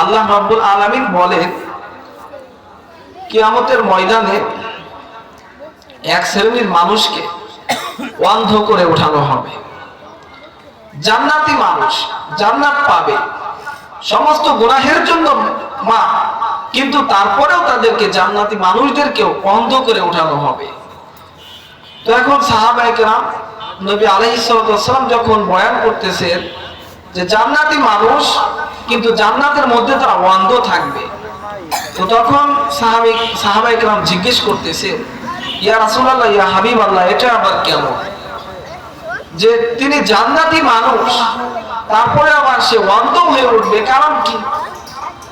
আল্লাহ রাব্বুল আলামিন বলেন, কিয়ামতের ময়দানে এক শ্রেণির মানুষকে অন্ধ করে ওঠানো হবে। জান্নাতি মানুষ জান্নাত পাবে। সমস্ত গুনাহের জন্য মা, কিন্তু তারপরেও তাদেরকে জান্নাতি মানুষদেরকেও অন্ধ করে ওঠানো হবে। তো এখন সাহাবাইকরাম নবী আলাইসালাম যখন বয়ান করতেছেন যে জান্নাতি মানুষ কিন্তু জান্নাতের মধ্যে তারা অন্ধ থাকবে। তো তখন সাহাবিক সাহাবাইকরাম জিজ্ঞেস করতেছে, ইয়া রাসূলুল্লাহ, ইয়া হাবিব আল্লাহ এটা আবার কেমন? যে তিনি জান্নাতি মানুষ, তারপরে আবার সে অন্ধ হয়ে উঠবে, কারণ কি?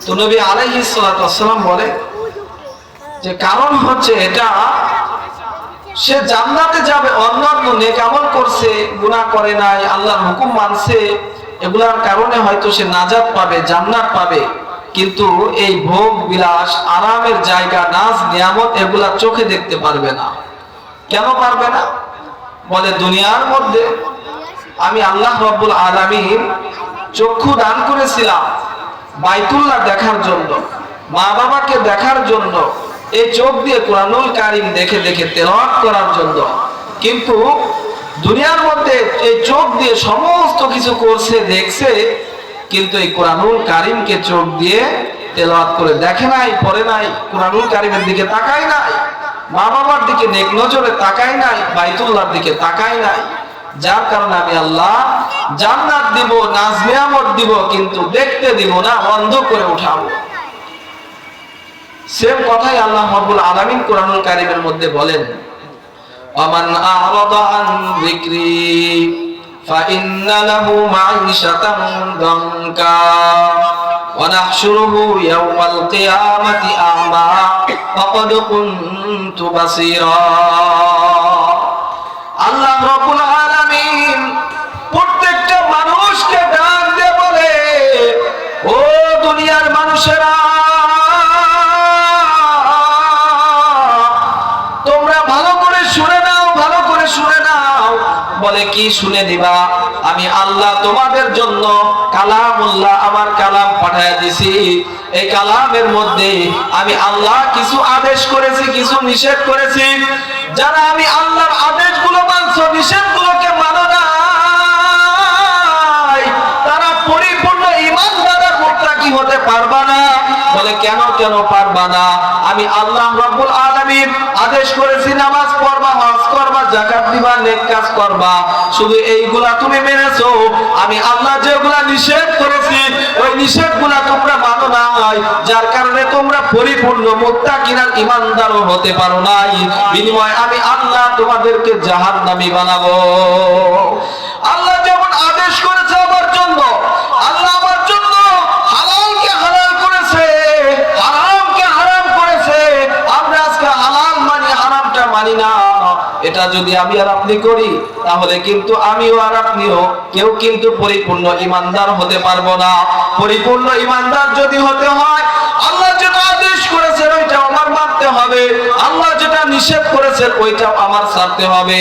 তো নবী আলাইহিস সালাম বলে যে, কারণ হচ্ছে এটা, সে জান্নাতে যাবে, অন্যান্য নেক আমল করছে, গুনাহ করে নাই, আল্লাহর হুকুম মানছে এগুলার কারণে হয়তো সে নাজাত পাবে, জান্নাত পাবে। কিন্তু এই ভোগ, বিলাস, আরামের জায়গা নাচ নিয়ামত এগুলা চোখে দেখতে পারবে না। কেন পারবে না? বলে দুনিয়ার মধ্যে আমি আল্লাহ রব্বুল আলামিন চক্ষু দান করেছিলাম বাইতুল্লাহ দেখার জন্য মা বাবাকে দেখার জন্য, এই চোখ দিয়ে কোরআনুল কারিম দেখে দেখে তেলাওয়াত করার জন্য। কিন্তু দুনিয়ার মধ্যে এই চোখ দিয়ে সমস্ত কিছু করছে, দেখছে, কিন্তু এই কোরআনুল কারিমকে চোখ দিয়ে তেলাওয়াত করে দেখে নাই, পড়ে নাই, কোরআনুল কারিমের দিকে তাকায় নাই মা বাবার দিকে নেক নজরে তাকায় নাই, বাইতুল্লাহর দিকে তাকায় নাই। যার কারণে আমি আল্লাহ জান্নাত দিব, নাজ নিয়ামত দিব, কিন্তু দেখতে দিব না বন্ধ করে উঠাবো। সেম কথাই আল্লাহ রাব্বুল আলামিন কোরআনুল কারিমের মধ্যে বলেন ومن أعرض عن ذكري فإن له معيشة ضنكا ونحشره يوم القيامة أعمى وقد كنت بصيرا বলে কি শুনে দিবা আমি আল্লাহ তোমাদের জন্য কালামুল্লাহ আমার কালাম পাঠায় দিছি। এই কালামের মধ্যে আমি আল্লাহ কিছু আদেশ করেছি, কিছু নিষেধ করেছি। যারা আমি আল্লাহর আদেশগুলো মানছো, নিষেধগুলোকে মানো নাই, তারা পরিপূর্ণ ইমানদারের মুত্তাকি হতে পারবা না? বলে, কেন কেন পারবা না? আমি আল্লাহ রাব্বুল আলামিন আদেশ করেছি, নামাজ যাকাত দিবা, নেক কাজ করবা। শুধু এইগুলা তুমি মেনেছো। আমি আল্লাহ যেগুলা নিষেধ করেছি, ওই নিষেধগুলা তোমরা মানো যার কারণে তোমরা পরিপূর্ণ ইমানদারও হতে পারো নাই। বিনিময় আমি আল্লাহ তোমাদেরকে বানাবো। আল্লাহ যেমন আদেশ করেছে আমার জন্য, আল্লাহ আমার জন্য হালালকে হালাল করেছে, হারামকে হারাম করেছে। আমরা আজকে হালাল মানি, হারামটা মানি না। এটা যদি আমি আর আপনি করি, তাহলে কিন্তু আমিও আর আপনিও কেউ কিন্তু পরিপূর্ণ ইমানদার হতে পারব না। পরিপূর্ণ ইমানদার যদি হতে হয়, আল্লাহ যেটা আদেশ করেছেন ওইটা আমার মানতে হবে। আল্লাহ যেটা নিষেধ করেছেন ওইটা আমার সারতে হবে।